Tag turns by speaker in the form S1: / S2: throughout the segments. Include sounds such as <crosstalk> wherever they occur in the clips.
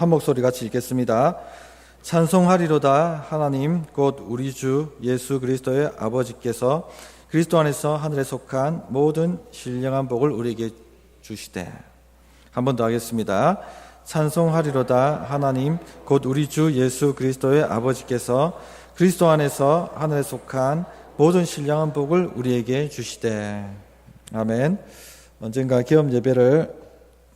S1: 한 목소리 같이 읽겠습니다. 찬송하리로다 하나님 곧 우리 주 예수 그리스도의 아버지께서 그리스도 안에서 하늘에 속한 모든 신령한 복을 우리에게 주시되 한 번 더 하겠습니다. 찬송하리로다 하나님 곧 우리 주 예수 그리스도의 아버지께서 그리스도 안에서 하늘에 속한 모든 신령한 복을 우리에게 주시되 아멘. 언젠가 기업 예배를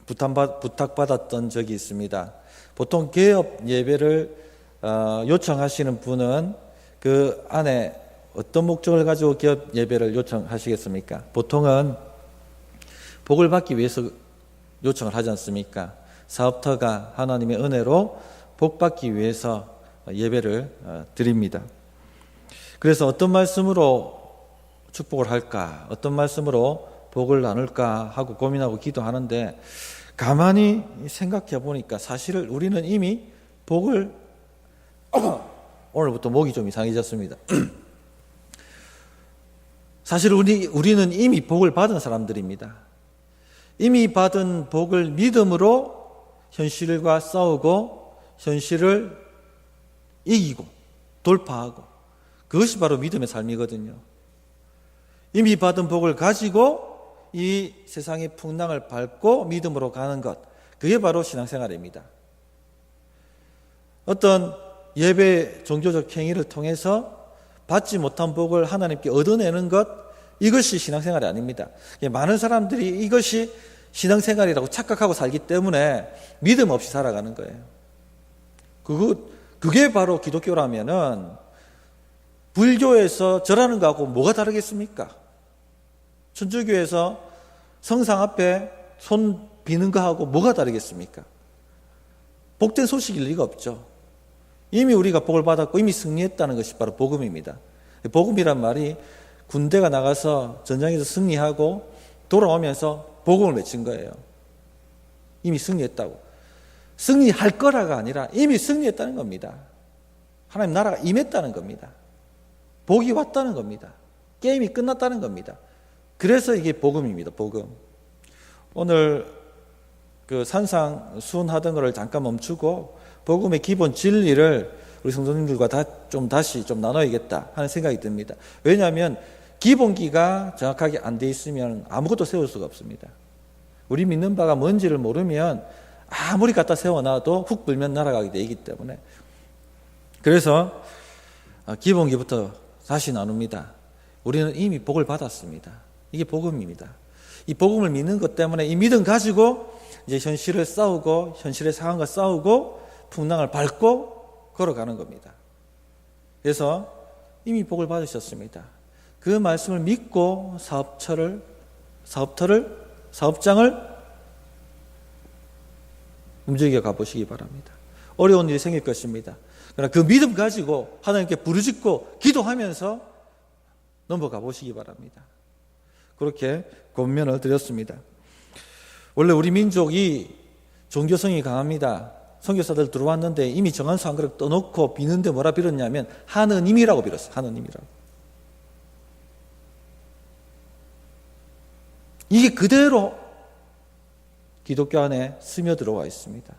S1: 부탁받- 부탁받았던 적이 있습니다. 보통 개업 예배를 어, 요청하시는 분은 그 안에 어떤 목적을 가지고 기업 예배를 요청하시겠습니까? 보통은 복을 받기 위해서 요청을 하지 않습니까? 사업터가 하나님의 은혜로 복 받기 위해서 예배를 어, 드립니다. 그래서 어떤 말씀으로 축복을 할까? 어떤 말씀으로 복을 나눌까? 하고 고민하고 기도하는데 가만히 생각해 보니까 사실 우리는 이미 복을 <clears throat> 오늘부터 목이 좀 이상해졌습니다. <clears throat> 사실 우리, 우리는 이미 복을 받은 사람들입니다. 이미 받은 복을 믿음으로 현실과 싸우고 현실을 이기고 돌파하고 그것이 바로 믿음의 삶이거든요. 이미 받은 복을 가지고 이 세상의 풍랑을 밟고 믿음으로 가는 것. 그게 바로 신앙생활입니다. 어떤 예배 종교적 행위를 통해서 받지 못한 복을 하나님께 얻어내는 것, 이것이 신앙생활이 아닙니다. 많은 사람들이 이것이 신앙생활이라고 착각하고 살기 때문에 믿음 없이 살아가는 거예요. 그거, 그게 바로 기독교라면은 불교에서 절하는 거하고 뭐가 다르겠습니까? 천주교에서 성상 앞에 손 비는 거하고 뭐가 다르겠습니까? 복된 소식일 리가 없죠. 이미 우리가 복을 받았고 이미 승리했다는 것이 바로 복음입니다. 복음이란 말이 군대가 나가서 전장에서 승리하고 돌아오면서 복음을 외친 거예요. 이미 승리했다고. 승리할 거라가 아니라 이미 승리했다는 겁니다. 하나님 나라가 임했다는 겁니다. 복이 왔다는 겁니다. 게임이 끝났다는 겁니다. 그래서 이게 복음입니다. 복음. 오늘 그 산상 수훈하던 것을 잠깐 멈추고 복음의 기본 진리를 우리 성도님들과 다 좀 다시 좀 나눠야겠다 하는 생각이 듭니다. 왜냐하면 기본기가 정확하게 안 돼 있으면 아무것도 세울 수가 없습니다. 우리 믿는 바가 뭔지를 모르면 아무리 갖다 세워놔도 훅 불면 날아가게 되기 때문에 그래서 기본기부터 다시 나눕니다. 우리는 이미 복을 받았습니다. 이게 복음입니다. 이 복음을 믿는 것 때문에 이 믿음 가지고 이제 현실을 싸우고 현실의 상황과 싸우고 풍랑을 밟고 걸어가는 겁니다. 그래서 이미 복을 받으셨습니다. 그 말씀을 믿고 사업처를 사업터를 사업장을 움직여 가보시기 바랍니다. 어려운 일이 생길 것입니다. 그러나 그 믿음 가지고 하나님께 부르짖고 기도하면서 넘어가 보시기 바랍니다. 그렇게 권면을 드렸습니다. 원래 우리 민족이 종교성이 강합니다. 선교사들 들어왔는데 이미 정한수 한 그릇 떠놓고 비는데 뭐라 빌었냐면 하느님이라고 빌었어요. 하느님이라고. 이게 그대로 기독교 안에 스며들어와 있습니다.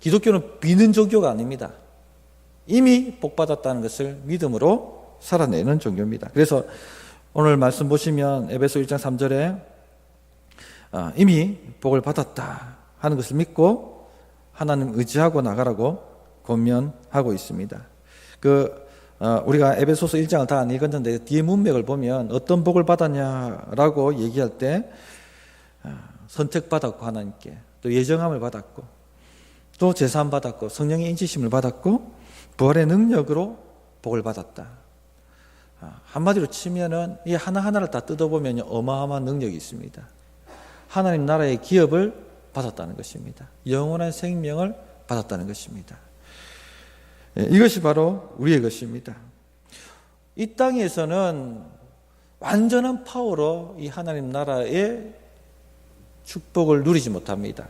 S1: 기독교는 비는 종교가 아닙니다. 이미 복받았다는 것을 믿음으로 살아내는 종교입니다. 그래서 오늘 말씀 보시면 에베소 1장 3절에 아, 이미 복을 받았다 하는 것을 믿고 하나님 의지하고 나가라고 권면하고 있습니다. 그 어, 우리가 에베소서 1장을 다 안 읽었는데 뒤에 문맥을 보면 어떤 복을 받았냐라고 얘기할 때 아, 선택받았고 하나님께 또 예정함을 받았고 또 제사함 받았고 성령의 인치심을 받았고 부활의 능력으로 복을 받았다. 아, 한마디로 치면은 이 하나하나를 다 뜯어보면 어마어마한 능력이 있습니다. 하나님 나라의 기업을 받았다는 것입니다. 영원한 생명을 받았다는 것입니다. 예, 이것이 바로 우리의 것입니다. 이 땅에서는 완전한 파워로 이 하나님 나라의 축복을 누리지 못합니다.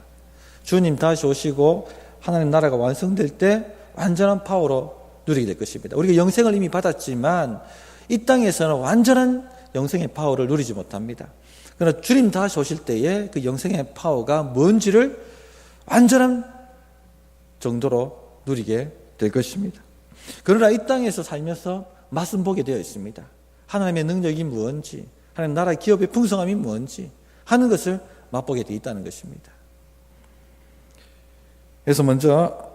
S1: 주님 다시 오시고 하나님 나라가 완성될 때 완전한 파워로 누리게 될 것입니다. 우리가 영생을 이미 받았지만 이 땅에서는 완전한 영생의 파워를 누리지 못합니다. 그러나 주님 다시 오실 때에 그 영생의 파워가 뭔지를 완전한 정도로 누리게 될 것입니다. 그러나 이 땅에서 살면서 맛은 보게 되어 있습니다. 하나님의 능력이 무엇인지, 하나님 나라 기업의 풍성함이 무엇인지 하는 것을 맛보게 되어 있다는 것입니다. 그래서 먼저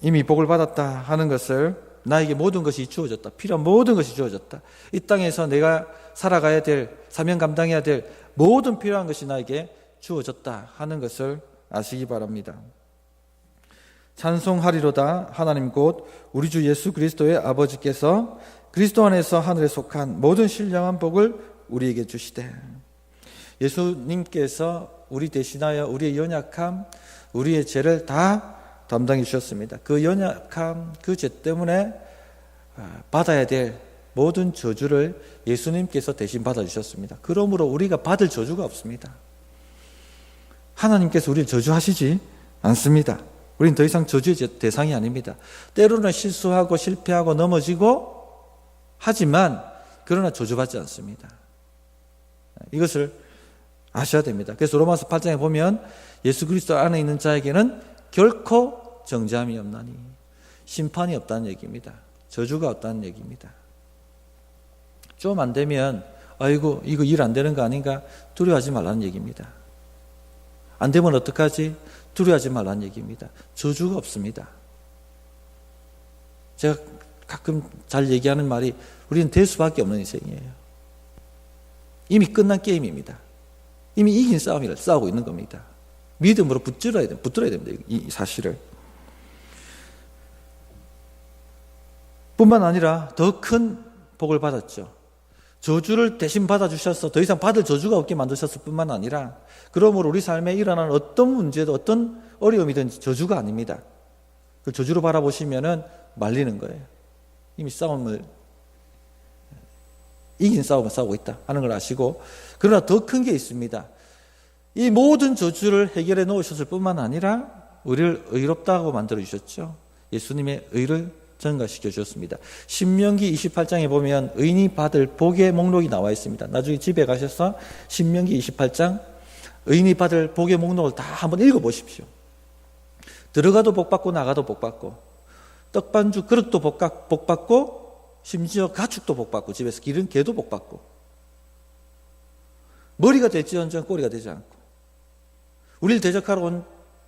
S1: 이미 복을 받았다 하는 것을 나에게 모든 것이 주어졌다. 필요한 모든 것이 주어졌다. 이 땅에서 내가 살아가야 될, 사명 감당해야 될 모든 필요한 것이 나에게 주어졌다 하는 것을 아시기 바랍니다. 찬송하리로다 하나님 곧 우리 주 예수 그리스도의 아버지께서 그리스도 안에서 하늘에 속한 모든 신령한 복을 우리에게 주시되 예수님께서 우리 대신하여 우리의 연약함, 우리의 죄를 다 담당해 주셨습니다. 그 연약함, 그 죄 때문에 받아야 될 모든 저주를 예수님께서 대신 받아주셨습니다. 그러므로 우리가 받을 저주가 없습니다. 하나님께서 우리를 저주하시지 않습니다. 우리는 더 이상 저주의 대상이 아닙니다. 때로는 실수하고 실패하고 넘어지고 하지만 그러나 저주받지 않습니다. 이것을 아셔야 됩니다. 그래서 로마서 8장에 보면 예수 그리스도 안에 있는 자에게는 결코 정죄함이 없나니 심판이 없다는 얘기입니다. 저주가 없다는 얘기입니다. 좀 안 되면 아이고 이거 일 안 되는 거 아닌가 두려워하지 말라는 얘기입니다. 안 되면 어떡하지? 두려워하지 말라는 얘기입니다. 저주가 없습니다. 제가 가끔 잘 얘기하는 말이 우리는 될 수밖에 없는 인생이에요. 이미 끝난 게임입니다. 이미 이긴 싸움을 싸우고 있는 겁니다. 믿음으로 붙들어야 됩니다. 붙들어야 됩니다. 이 사실을. 뿐만 아니라 더 큰 복을 받았죠. 저주를 대신 받아주셔서 더 이상 받을 저주가 없게 만드셨을 뿐만 아니라 그러므로 우리 삶에 일어나는 어떤 문제도 어떤 어려움이든지 저주가 아닙니다. 그 저주로 바라보시면은 말리는 거예요. 이미 싸움을 이긴 싸움을 싸우고 있다 하는 걸 아시고 그러나 더 큰 게 있습니다. 이 모든 저주를 해결해 놓으셨을 뿐만 아니라 우리를 의롭다고 만들어 주셨죠. 예수님의 의를 증가시켜 주셨습니다. 신명기 28장에 보면 의인이 받을 복의 목록이 나와 있습니다. 나중에 집에 가셔서 신명기 28장 의인이 받을 복의 목록을 다 한번 읽어 보십시오. 들어가도 복 받고 나가도 복 받고 떡반주 그릇도 복 받고 심지어 가축도 복 받고 집에서 기른 개도 복 받고 머리가 될지언정 꼬리가 되지 않고 우리를 대적하러 온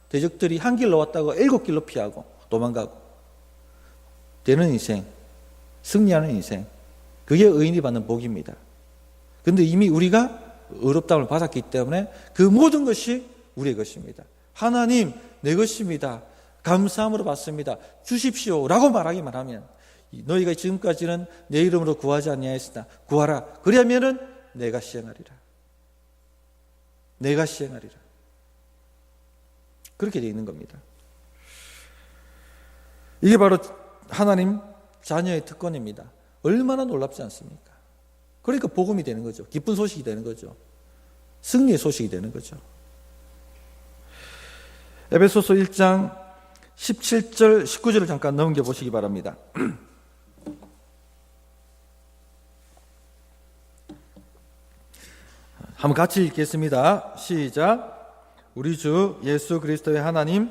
S1: 대적들이 한 길로 왔다고 일곱 길로 피하고 도망가고 되는 인생, 승리하는 인생, 그게 의인이 받는 복입니다. 근데 이미 우리가 의롭다움을 받았기 때문에 그 모든 것이 우리의 것입니다. 하나님, 내 것입니다. 감사함으로 받습니다. 주십시오. 라고 말하기만 하면 너희가 지금까지는 내 이름으로 구하지 아니하였으나 구하라. 그리하면은 내가 시행하리라. 내가 시행하리라. 그렇게 되어 있는 겁니다. 이게 바로 하나님 자녀의 특권입니다. 얼마나 놀랍지 않습니까? 그러니까 복음이 되는 거죠. 기쁜 소식이 되는 거죠. 승리의 소식이 되는 거죠. 에베소서 1장 17절 19절을 잠깐 넘겨 보시기 바랍니다. <clears throat> 한번 같이 읽겠습니다. 시작. 우리 주 예수 그리스도의 하나님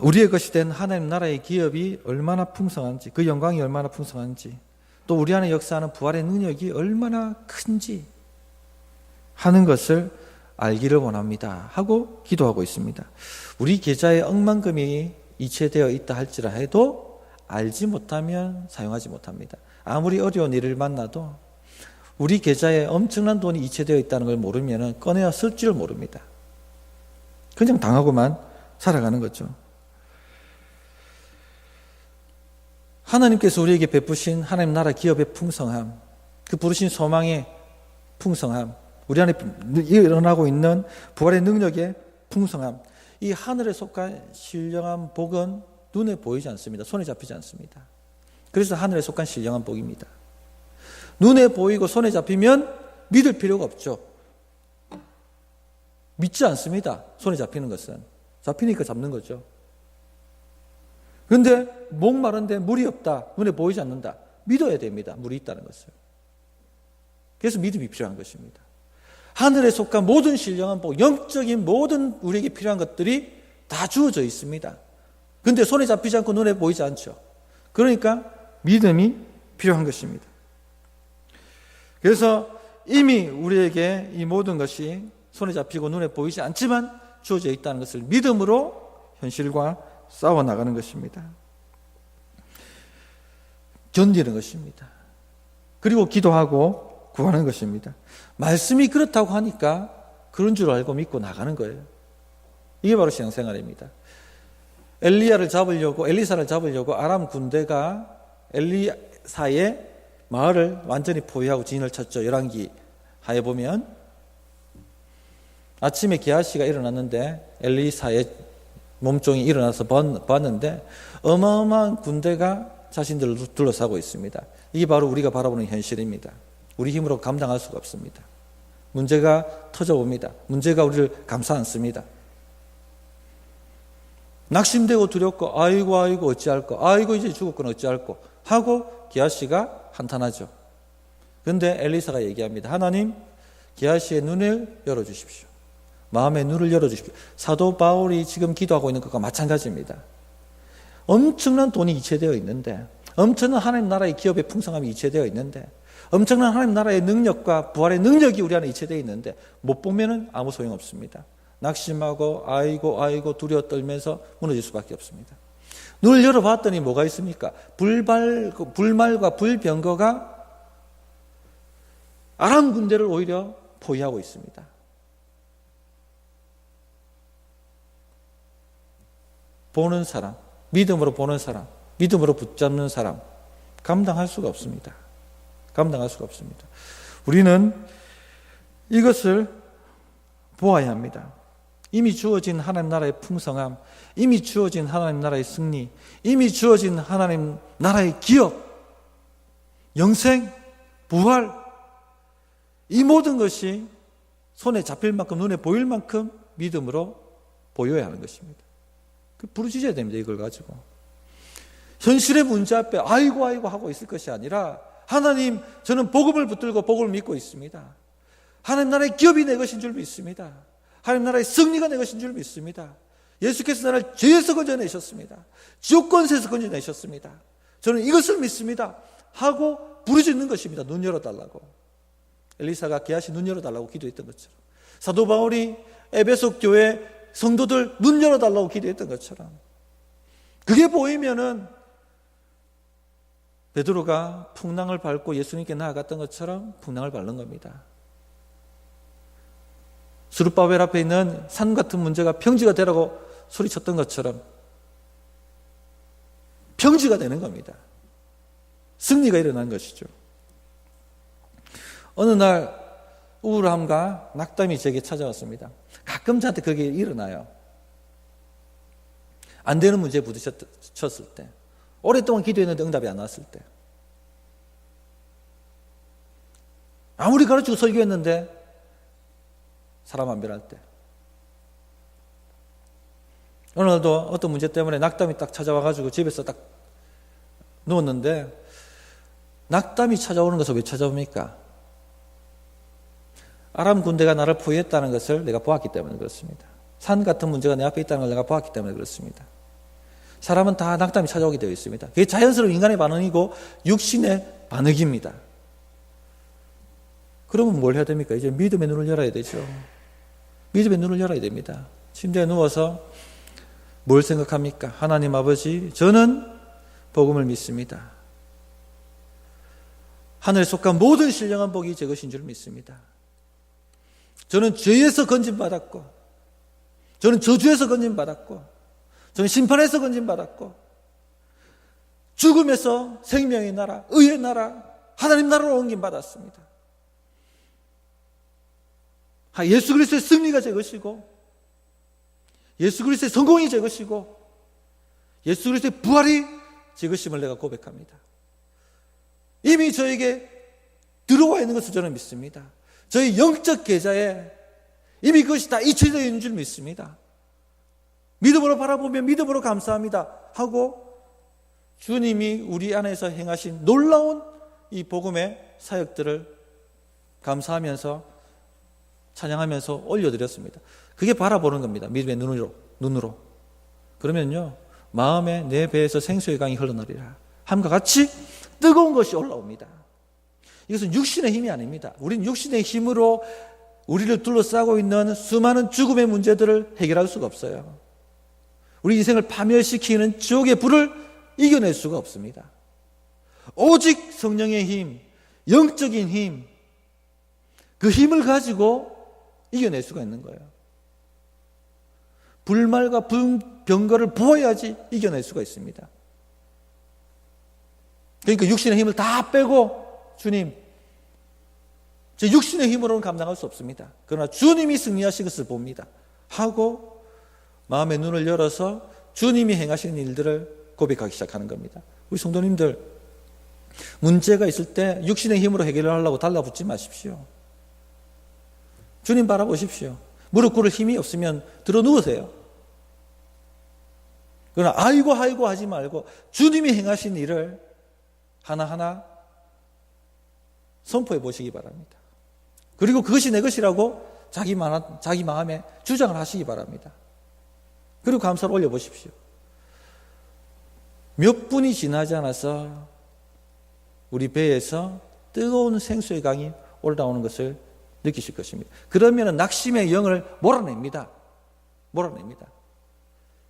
S1: 우리의 것이 된 하나님 나라의 기업이 얼마나 풍성한지, 그 영광이 얼마나 풍성한지, 또 우리 안에 역사하는 부활의 능력이 얼마나 큰지 하는 것을 알기를 원합니다. 하고 기도하고 있습니다. 우리 계좌에 억만금이 이체되어 있다 할지라 해도 알지 못하면 사용하지 못합니다. 아무리 어려운 일을 만나도 우리 계좌에 엄청난 돈이 이체되어 있다는 걸 모르면 꺼내어 쓸 줄 모릅니다. 그냥 당하고만 살아가는 거죠. 하나님께서 우리에게 베푸신 하나님 나라 기업의 풍성함, 그 부르신 소망의 풍성함, 우리 안에 일어나고 있는 부활의 능력의 풍성함, 이 하늘에 속한 신령한 복은 눈에 보이지 않습니다. 손에 잡히지 않습니다. 그래서 하늘에 속한 신령한 복입니다. 눈에 보이고 손에 잡히면 믿을 필요가 없죠. 믿지 않습니다. 손에 잡히는 것은. 잡히니까 잡는 거죠. 그런데 목마른데 물이 없다. 눈에 보이지 않는다. 믿어야 됩니다. 물이 있다는 것을. 그래서 믿음이 필요한 것입니다. 하늘에 속한 모든 신령한 복, 영적인 모든 우리에게 필요한 것들이 다 주어져 있습니다. 근데 손에 잡히지 않고 눈에 보이지 않죠. 그러니까 믿음이 필요한 것입니다. 그래서 이미 우리에게 이 모든 것이 손에 잡히고 눈에 보이지 않지만 주어져 있다는 것을 믿음으로 현실과 싸워 나가는 것입니다. 견디는 것입니다. 그리고 기도하고 구하는 것입니다. 말씀이 그렇다고 하니까 그런 줄 알고 믿고 나가는 거예요. 이게 바로 신앙생활입니다. 엘리야를 잡으려고 엘리사를 잡으려고 아람 군대가 엘리사의 마을을 완전히 포위하고 진을 쳤죠. 열왕기 하에 보면 아침에 기아씨가 일어났는데 엘리사의 몸종이 일어나서 봤는데 어마어마한 군대가 자신들을 둘러싸고 있습니다. 이게 바로 우리가 바라보는 현실입니다. 우리 힘으로 감당할 수가 없습니다. 문제가 터져옵니다. 문제가 우리를 감싸 안습니다. 낙심되고 두렵고 아이고 아이고 어찌할까 아이고 이제 죽었건 어찌할까 하고 기아씨가 한탄하죠. 그런데 엘리사가 얘기합니다. 하나님 기아씨의 눈을 열어주십시오. 마음의 눈을 열어주십시오. 사도 바울이 지금 기도하고 있는 것과 마찬가지입니다. 엄청난 돈이 이체되어 있는데 엄청난 하나님 나라의 기업의 풍성함이 이체되어 있는데 엄청난 하나님 나라의 능력과 부활의 능력이 우리 안에 이체되어 있는데 못 보면은 아무 소용 없습니다. 낙심하고 아이고 아이고 두려워 떨면서 무너질 수밖에 없습니다. 눈을 열어봤더니 뭐가 있습니까? 불발, 불말과 불병거가 아람 군대를 오히려 포위하고 있습니다. 보는 사람, 믿음으로 보는 사람, 믿음으로 붙잡는 사람, 감당할 수가 없습니다. 감당할 수가 없습니다. 우리는 이것을 보아야 합니다. 이미 주어진 하나님 나라의 풍성함, 이미 주어진 하나님 나라의 승리, 이미 주어진 하나님 나라의 기업, 영생, 부활, 이 모든 것이 손에 잡힐 만큼, 눈에 보일 만큼 믿음으로 보여야 하는 것입니다. 그 부르짖어야 됩니다, 이걸 가지고. 현실의 문제 앞에 아이고, 아이고 하고 있을 것이 아니라 하나님, 저는 복음을 붙들고 복음을 믿고 있습니다. 하나님 나라의 기업이 내 것인 줄 믿습니다. 하나님 나라의 승리가 내 것인 줄 믿습니다. 예수께서 나를 죄에서 건져내셨습니다. 지옥 권세에서 건져내셨습니다. 저는 이것을 믿습니다. 하고 부르짖는 것입니다. 눈 열어달라고. 엘리사가 게하시 눈 열어달라고 기도했던 것처럼. 사도 바울이 에베소 교회 성도들 눈 열어달라고 기도했던 것처럼. 그게 보이면은 베드로가 풍랑을 밟고 예수님께 나아갔던 것처럼 풍랑을 밟는 겁니다. 수르바벨 앞에 있는 산 같은 문제가 평지가 되라고 소리쳤던 것처럼 평지가 되는 겁니다. 승리가 일어난 것이죠. 어느 날 우울함과 낙담이 제게 찾아왔습니다. 가끔 저한테 그게 일어나요. 안 되는 문제에 부딪혔을 때, 오랫동안 기도했는데 응답이 안 왔을 때, 아무리 가르치고 설교했는데 사람 안 변할 때. 오늘도 어떤 문제 때문에 낙담이 딱 찾아와가지고 집에서 딱 누웠는데 낙담이 찾아오는 것을 왜 찾아옵니까? 아람 군대가 나를 포위했다는 것을 내가 보았기 때문에 그렇습니다. 산 같은 문제가 내 앞에 있다는 걸 내가 보았기 때문에 그렇습니다. 사람은 다 낙담이 찾아오게 되어 있습니다. 그게 자연스러운 인간의 반응이고 육신의 반응입니다. 그러면 뭘 해야 됩니까? 이제 믿음의 눈을 열어야 되죠. 믿음의 눈을 열어야 됩니다. 침대에 누워서 뭘 생각합니까? 하나님 아버지, 저는 복음을 믿습니다. 하늘에 속한 모든 신령한 복이 제 것인 줄 믿습니다. 저는 죄에서 건진받았고, 저는 저주에서 건진받았고, 저는 심판에서 건진받았고, 죽음에서 생명의 나라, 의의 나라, 하나님 나라로 옮김받았습니다. 예수 그리스도의 승리가 제 것이고 예수 그리스도의 성공이 제 것이고 예수 그리스도의 부활이 제 것임을 내가 고백합니다. 이미 저에게 들어와 있는 것을 저는 믿습니다. 저희 영적 계좌에 이미 그것이 다 잊혀져 있는 줄 믿습니다. 믿음으로 바라보며 믿음으로 감사합니다. 하고 주님이 우리 안에서 행하신 놀라운 이 복음의 사역들을 감사하면서 찬양하면서 올려드렸습니다. 그게 바라보는 겁니다. 믿음의 눈으로, 눈으로. 그러면요, 마음에 내 배에서 생수의 강이 흘러내리라. 함과 같이 뜨거운 것이 올라옵니다. 이것은 육신의 힘이 아닙니다. 우리는 육신의 힘으로 우리를 둘러싸고 있는 수많은 죽음의 문제들을 해결할 수가 없어요. 우리 인생을 파멸시키는 지옥의 불을 이겨낼 수가 없습니다. 오직 성령의 힘, 영적인 힘, 그 힘을 가지고 이겨낼 수가 있는 거예요. 불말과 병거를 부어야지 이겨낼 수가 있습니다. 그러니까 육신의 힘을 다 빼고 주님, 제 육신의 힘으로는 감당할 수 없습니다. 그러나 주님이 승리하신 것을 봅니다. 하고 마음의 눈을 열어서 주님이 행하시는 일들을 고백하기 시작하는 겁니다. 우리 성도님들, 문제가 있을 때 육신의 힘으로 해결을 하려고 달라붙지 마십시오. 주님 바라보십시오. 무릎 꿇을 힘이 없으면 들어 누우세요. 그러나 아이고 아이고 하지 말고 주님이 행하신 일을 하나하나 선포해 보시기 바랍니다. 그리고 그것이 내 것이라고 자기, 마, 자기 마음에 주장을 하시기 바랍니다. 그리고 감사를 올려보십시오. 몇 분이 지나지 않아서 우리 배에서 뜨거운 생수의 강이 올라오는 것을 느끼실 것입니다. 그러면 낙심의 영을 몰아냅니다. 몰아냅니다.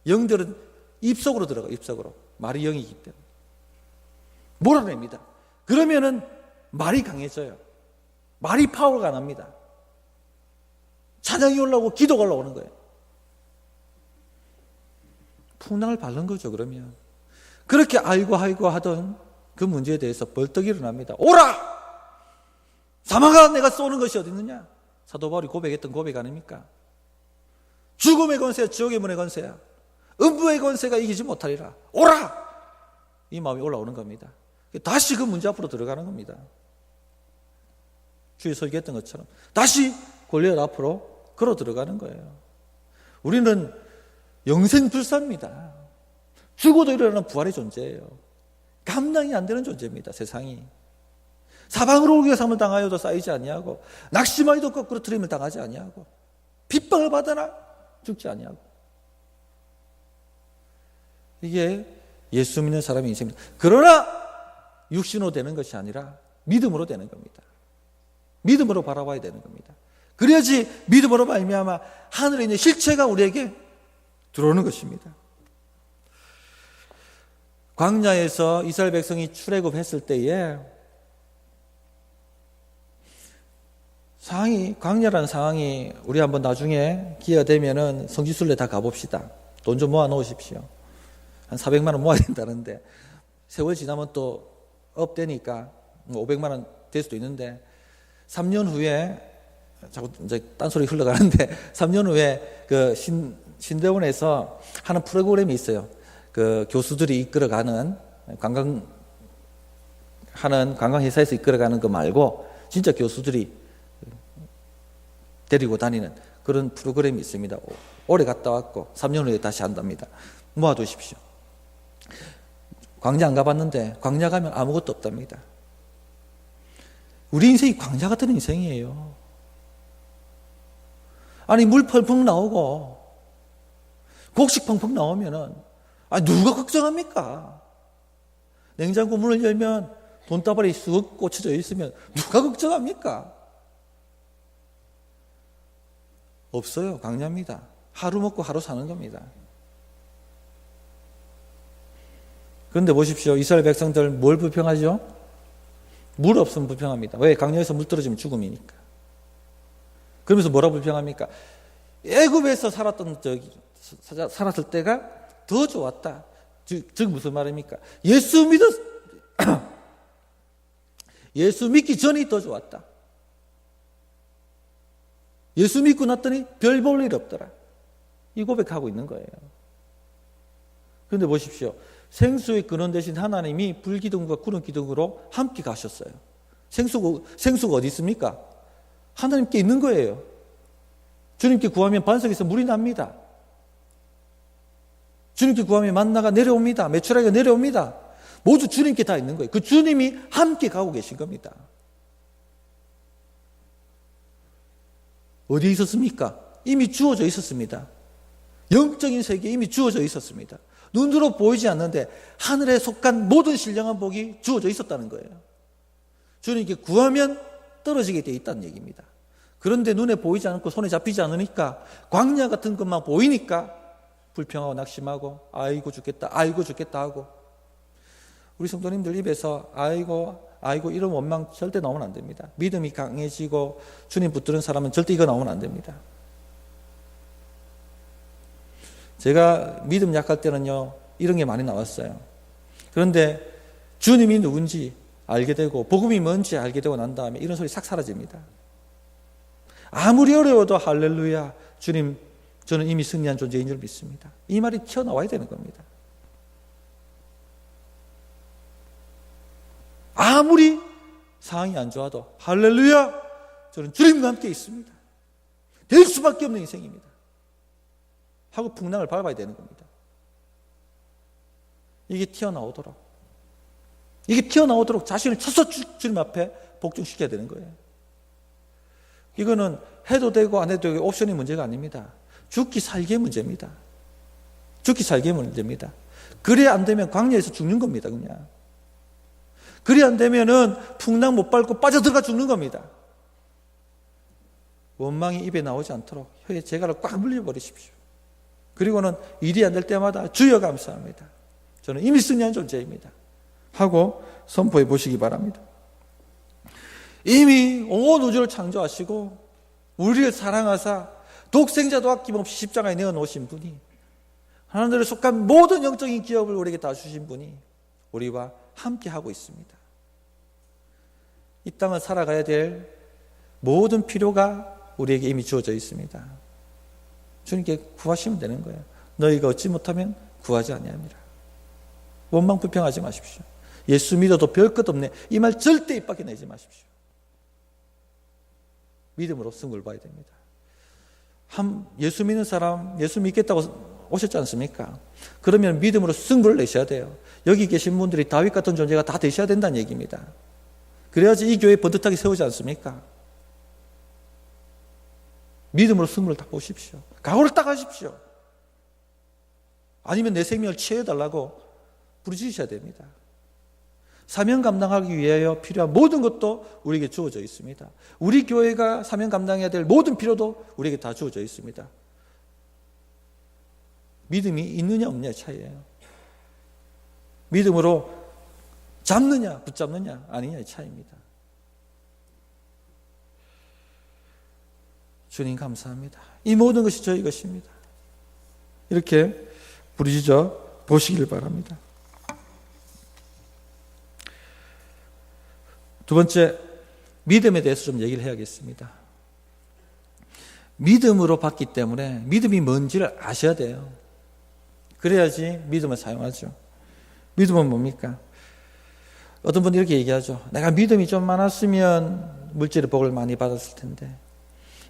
S1: 영들은 입속으로 들어가, 입속으로. 말이 영이기 때문에. 몰아냅니다. 그러면은 말이 강해져요. 말이 파워가 납니다. 찬양이 올라오고 기도가 올라오는 거예요. 풍랑을 밟는 거죠, 그러면. 그렇게 알고 알고 하던 그 문제에 대해서 벌떡 일어납니다. 오라! 사망아 내가 쏘는 것이 어디 있느냐? 사도 바울이 고백했던 고백 아닙니까? 죽음의 권세야 지옥의 문의 권세야 음부의 권세가 이기지 못하리라 오라! 이 마음이 올라오는 겁니다 다시 그 문제 앞으로 들어가는 겁니다 주에 설교했던 것처럼 다시 골리앗 앞으로 걸어 들어가는 거예요. 우리는 영생불사입니다. 죽어도 일어나는 부활의 존재예요. 감당이 안 되는 존재입니다 세상이. 사방으로 오기가 삼을 당하여도 쌓이지 아니하고 낙심하여도 거꾸로 트림을 당하지 아니하고 핍박을 받아나 죽지 아니하고. 이게 예수 믿는 사람의 인생입니다. 그러나 육신으로 되는 것이 아니라 믿음으로 되는 겁니다. 믿음으로 바라봐야 되는 겁니다. 그래야지 믿음으로 말미암아 하늘에 있는 실체가 우리에게 들어오는 것입니다. 광야에서 이스라엘 백성이 출애굽했을 때에 상황이 광야라는 상황이 우리 한번 나중에 기회가 되면은 성지순례 다 가봅시다. 돈 좀 모아 놓으십시오. 한 400만 원 모아야 된다는데 세월 지나면 또 업되니까 500만 뭐 원될 수도 있는데 3년 후에 자꾸 이제 딴소리 흘러가는데 <laughs> 3년 후에 그 신, 신대원에서 하는 프로그램이 있어요. 그 교수들이 이끌어가는 관광 하는 관광 회사에서 이끌어가는 거 말고 진짜 교수들이 데리고 다니는 그런 프로그램이 있습니다. 오래 갔다 왔고 3년 후에 다시 한답니다. 모아두십시오. 광야 안 가봤는데 광야 가면 아무것도 없답니다. 우리 인생이 광야 같은 인생이에요. 아니 물 펄펄 나오고 곡식 펑펑 나오면은 아 누가 걱정합니까? 냉장고 문을 열면 돈다발이 쑥 꽂혀져 있으면 누가 걱정합니까? 없어요. 강냐입니다. 하루 먹고 하루 사는 겁니다. 그런데 보십시오. 이스라엘 백성들 뭘 불평하죠? 물 없으면 불평합니다. 왜? 강야에서 물 떨어지면 죽음이니까. 그러면서 뭐라 불평합니까? 애굽에서 살았던 저기 살았을 때가 더 좋았다. 즉, 즉 무슨 말입니까? 예수 믿었 <clears throat> 예수 믿기 전이 더 좋았다. 예수 믿고 났더니 별 볼 일 없더라. 이 고백하고 있는 거예요. 그런데 보십시오. 생수의 근원 대신 하나님이 불기둥과 구름 기둥으로 함께 가셨어요. 생수가, 생수가 어디 있습니까? 하나님께 있는 거예요. 주님께 구하면 반석에서 물이 납니다. 주님께 구하면 만나가 내려옵니다. 메추라기가 내려옵니다. 모두 주님께 다 있는 거예요. 그 주님이 함께 가고 계신 겁니다. 어디에 있었습니까? 이미 주어져 있었습니다. 영적인 세계에 이미 주어져 있었습니다. 눈으로 보이지 않는데 하늘에 속한 모든 신령한 복이 주어져 있었다는 거예요. 주님께 구하면 떨어지게 돼 있다는 얘기입니다. 그런데 눈에 보이지 않고 손에 잡히지 않으니까 광야 같은 것만 보이니까 불평하고 낙심하고 아이고 죽겠다 아이고 죽겠다 하고 우리 성도님들 입에서 아이고 아이고 이런 원망 절대 나오면 안 됩니다. 믿음이 강해지고 주님 붙드는 사람은 절대 이거 나오면 안 됩니다. 제가 믿음 약할 때는요 이런 게 많이 나왔어요. 그런데 주님이 누군지 알게 되고 복음이 뭔지 알게 되고 난 다음에 이런 소리 싹 사라집니다. 아무리 어려워도 할렐루야 주님 저는 이미 승리한 존재인 줄 믿습니다. 이 말이 튀어나와야 되는 겁니다. 아무리 상황이 안 좋아도 할렐루야 저는 주님과 함께 있습니다. 될 수밖에 없는 인생입니다. 하고 풍랑을 밟아야 되는 겁니다. 이게 튀어나오도록 이게 튀어나오도록 자신을 쳐서 주님 앞에 복종시켜야 되는 거예요. 이거는 해도 되고 안 해도 되고 옵션이 문제가 아닙니다. 죽기 살기의 문제입니다. 죽기 살기의 문제입니다. 그래 안 되면 광야에서 죽는 겁니다, 그냥. 그래 안 되면은 풍랑 못 밟고 빠져들어가 죽는 겁니다. 원망이 입에 나오지 않도록 혀에 재갈을 꽉 물려버리십시오. 그리고는 일이 안 될 때마다 주여 감사합니다. 저는 이미 승리한 존재입니다. 하고 선포해 보시기 바랍니다. 이미 온 우주를 창조하시고 우리를 사랑하사 독생자도 아낌없이 십자가에 내어 놓으신 분이 하나님들에 속한 모든 영적인 기업을 우리에게 다 주신 분이 우리와 함께 하고 있습니다. 이 땅을 살아가야 될 모든 필요가 우리에게 이미 주어져 있습니다. 주님께 구하시면 되는 거예요. 너희가 얻지 못하면 구하지 아니함이라. 원망 불평하지 마십시오. 예수 믿어도 별 것 없네. 이 말 절대 입 밖에 내지 마십시오. 믿음으로 승부를 봐야 됩니다. 한 예수 믿는 사람 예수 믿겠다고 오셨지 않습니까? 그러면 믿음으로 승부를 내셔야 돼요. 여기 계신 분들이 다윗 같은 존재가 다 되셔야 된다는 얘기입니다. 그래야지 이 교회 번듯하게 세우지 않습니까? 믿음으로 승부를 딱 보십시오. 각오를 딱 하십시오. 아니면 내 생명을 취해달라고 부르짖으셔야 됩니다. 사명 감당하기 위하여 필요한 모든 것도 우리에게 주어져 있습니다. 우리 교회가 사명 감당해야 될 모든 필요도 우리에게 다 주어져 있습니다. 믿음이 있느냐 없느냐 차이예요. 믿음으로 잡느냐 붙잡느냐 아니냐의 차이입니다. 주님 감사합니다. 이 모든 것이 저희 것입니다. 이렇게 부르짖어 보시길 바랍니다. 두 번째, 믿음에 대해서 좀 얘기를 해야겠습니다. 믿음으로 받기 때문에 믿음이 뭔지를 아셔야 돼요. 그래야지 믿음을 사용하죠. 믿음은 뭡니까? 어떤 분이 이렇게 얘기하죠. 내가 믿음이 좀 많았으면 물질의 복을 많이 받았을 텐데.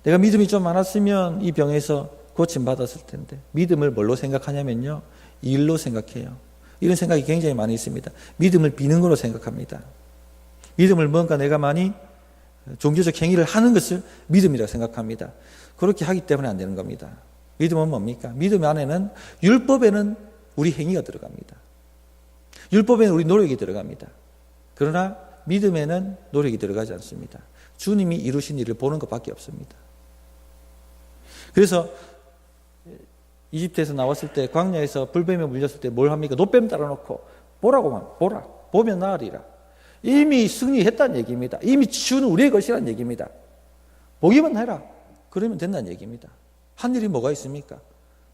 S1: 내가 믿음이 좀 많았으면 이 병에서 고침 받았을 텐데. 믿음을 뭘로 생각하냐면요. 일로 생각해요. 이런 생각이 굉장히 많이 있습니다. 믿음을 비는 거로 생각합니다. 믿음을 뭔가 내가 많이 종교적 행위를 하는 것을 믿음이라고 생각합니다. 그렇게 하기 때문에 안 되는 겁니다. 믿음은 뭡니까? 믿음 안에는 율법에는 우리 행위가 들어갑니다. 율법에는 우리 노력이 들어갑니다. 그러나 믿음에는 노력이 들어가지 않습니다. 주님이 이루신 일을 보는 것밖에 없습니다. 그래서 이집트에서 나왔을 때 광야에서 불뱀에 물렸을 때 뭘 합니까? 노뱀 따라놓고 보라고만 보라 보면 나으리라. 이미 승리했다는 얘기입니다. 이미 치유는 우리의 것이라는 얘기입니다. 보기만 해라. 그러면 된다는 얘기입니다. 한 일이 뭐가 있습니까?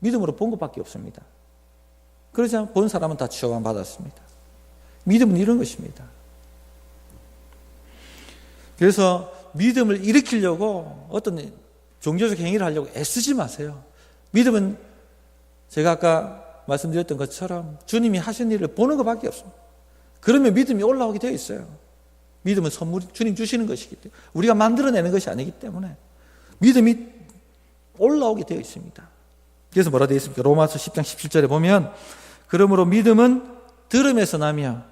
S1: 믿음으로 본 것밖에 없습니다. 그러지 않본 사람은 다 치유만 받았습니다. 믿음은 이런 것입니다. 그래서 믿음을 일으키려고 어떤 종교적 행위를 하려고 애쓰지 마세요. 믿음은 제가 아까 말씀드렸던 것처럼 주님이 하신 일을 보는 것밖에 없습니다. 그러면 믿음이 올라오게 되어 있어요. 믿음은 선물 주님 주시는 것이기 때문에 우리가 만들어내는 것이 아니기 때문에 믿음이 올라오게 되어 있습니다. 그래서 뭐라 되어 있습니까? 로마서 10장 17절에 보면 그러므로 믿음은 들음에서 나며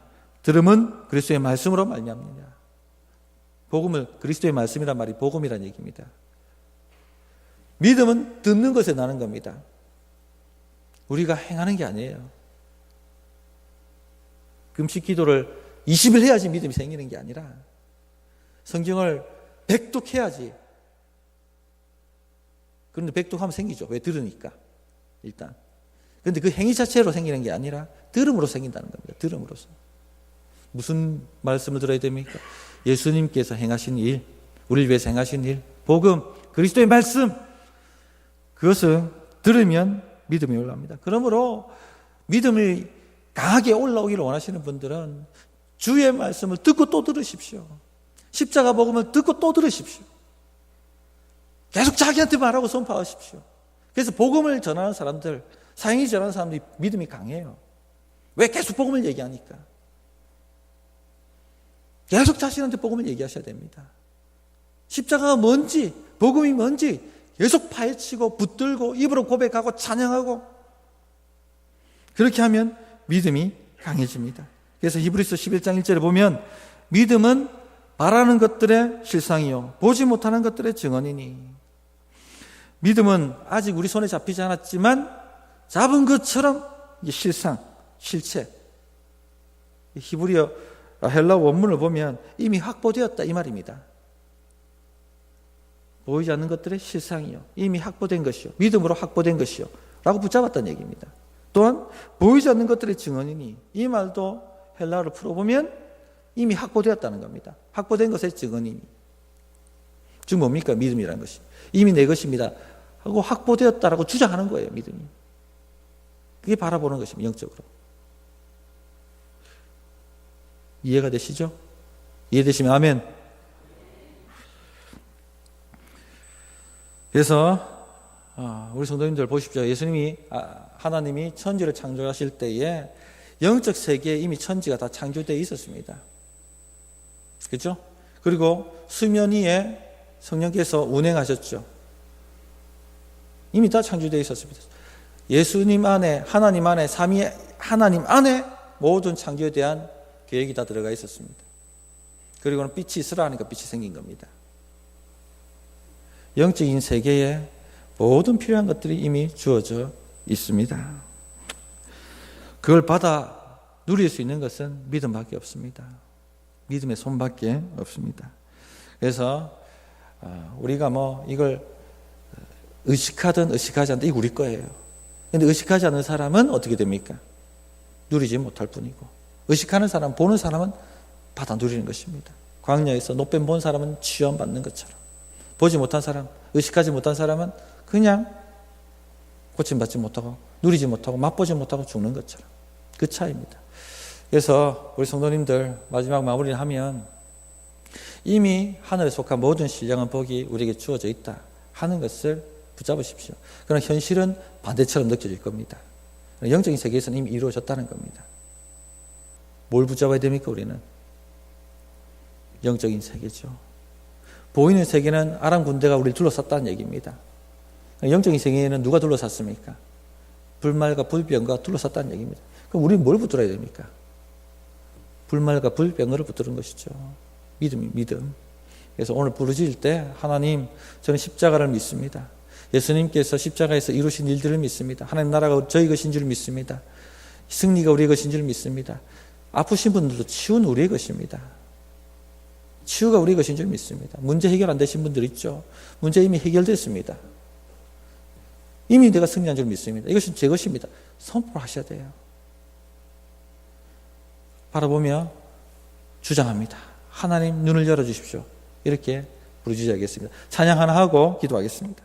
S1: 들음은 그리스도의 말씀으로 말미암느냐. 복음을 그리스도의 말씀이란 말이 복음이란 얘기입니다. 믿음은 듣는 것에 나는 겁니다. 우리가 행하는 게 아니에요. 금식 기도를 20일 해야지 믿음이 생기는 게 아니라 성경을 백독해야지. 그런데 백독하면 생기죠. 왜 들으니까. 일단. 그런데 그 행위 자체로 생기는 게 아니라 들음으로 생긴다는 겁니다. 들음으로서. 무슨 말씀을 들어야 됩니까? 예수님께서 행하신 일, 우리를 위해서 행하신 일, 복음, 그리스도의 말씀, 그것을 들으면 믿음이 올라옵니다. 그러므로 믿음이 강하게 올라오기를 원하시는 분들은 주의 말씀을 듣고 또 들으십시오. 십자가 복음을 듣고 또 들으십시오. 계속 자기한테 말하고 선포하십시오. 그래서 복음을 전하는 사람들, 사형이 전하는 사람들이 믿음이 강해요. 왜 계속 복음을 얘기하니까? 계속 자신한테 복음을 얘기하셔야 됩니다. 십자가가 뭔지, 복음이 뭔지 계속 파헤치고 붙들고 입으로 고백하고 찬양하고 그렇게 하면 믿음이 강해집니다. 그래서 히브리서 11장 1절에 보면 믿음은 바라는 것들의 실상이요 보지 못하는 것들의 증언이니 믿음은 아직 우리 손에 잡히지 않았지만 잡은 것처럼 실상, 실체 히브리어 헬라 원문을 보면 이미 확보되었다 이 말입니다. 보이지 않는 것들의 실상이요. 이미 확보된 것이요. 믿음으로 확보된 것이요. 라고 붙잡았다는 얘기입니다. 또한 보이지 않는 것들의 증언이니 이 말도 헬라어를 풀어보면 이미 확보되었다는 겁니다. 확보된 것의 증언이니. 즉 뭡니까? 믿음이라는 것이. 이미 내 것입니다. 하고 확보되었다라고 주장하는 거예요. 믿음이. 그게 바라보는 것입니다. 영적으로. 이해가 되시죠? 이해되시면 아멘. 그래서 어, 우리 성도님들 보십시오. 예수님이 아, 하나님이 천지를 창조하실 때에 영적 세계에 이미 천지가 다 창조되어 있었습니다. 그렇죠? 그리고 수면 위에 성령께서 운행하셨죠. 이미 다 창조되어 있었습니다. 예수님 안에 하나님 안에 삼위 하나님 안에 모든 창조에 대한 계획이 다 들어가 있었습니다. 그리고는 빛이 있으라 하니까 빛이 생긴 겁니다. 영적인 세계에 모든 필요한 것들이 이미 주어져 있습니다. 그걸 받아 누릴 수 있는 것은 믿음밖에 없습니다. 믿음의 손밖에 없습니다. 그래서 어, 우리가 뭐 이걸 의식하든 의식하지 않든 이게 우리 거예요. 근데 의식하지 않는 사람은 어떻게 됩니까? 누리지 못할 뿐이고 의식하는 사람, 보는 사람은 받아 누리는 것입니다. 광야에서 노뱀 본 사람은 취업받는 것처럼 보지 못한 사람, 의식하지 못한 사람은 그냥 고침받지 못하고 누리지 못하고 맛보지 못하고 죽는 것처럼 그 차이입니다. 그래서 우리 성도님들 마지막 마무리를 하면 이미 하늘에 속한 모든 신령한 복이 우리에게 주어져 있다 하는 것을 붙잡으십시오. 그러나 현실은 반대처럼 느껴질 겁니다. 영적인 세계에서는 이미 이루어졌다는 겁니다. 뭘 붙잡아야 됩니까, 우리는? 영적인 세계죠. 보이는 세계는 아람 군대가 우리를 둘러쌌다는 얘기입니다. 영적인 세계에는 누가 둘러쌌습니까? 불말과 불병과 둘러쌌다는 얘기입니다. 그럼 우리는 뭘 붙들어야 됩니까? 불말과 불병을 붙드는 것이죠. 믿음이 믿음. 그래서 오늘 부르짖을 때 하나님 저는 십자가를 믿습니다. 예수님께서 십자가에서 이루신 일들을 믿습니다. 하나님 나라가 저희 것인 줄 믿습니다. 승리가 우리의 것인 줄 믿습니다. 아프신 분들도 치유는 우리의 것입니다. 치유가 우리의 것인 줄 믿습니다. 문제 해결 안 되신 분들 있죠. 문제 이미 해결됐습니다. 이미 내가 승리한 줄 믿습니다. 이것은 제 것입니다. 선포하셔야 돼요. 바라보며 주장합니다. 하나님 눈을 열어주십시오. 이렇게 부르짖어야겠습니다. 찬양 하나 하고 기도하겠습니다.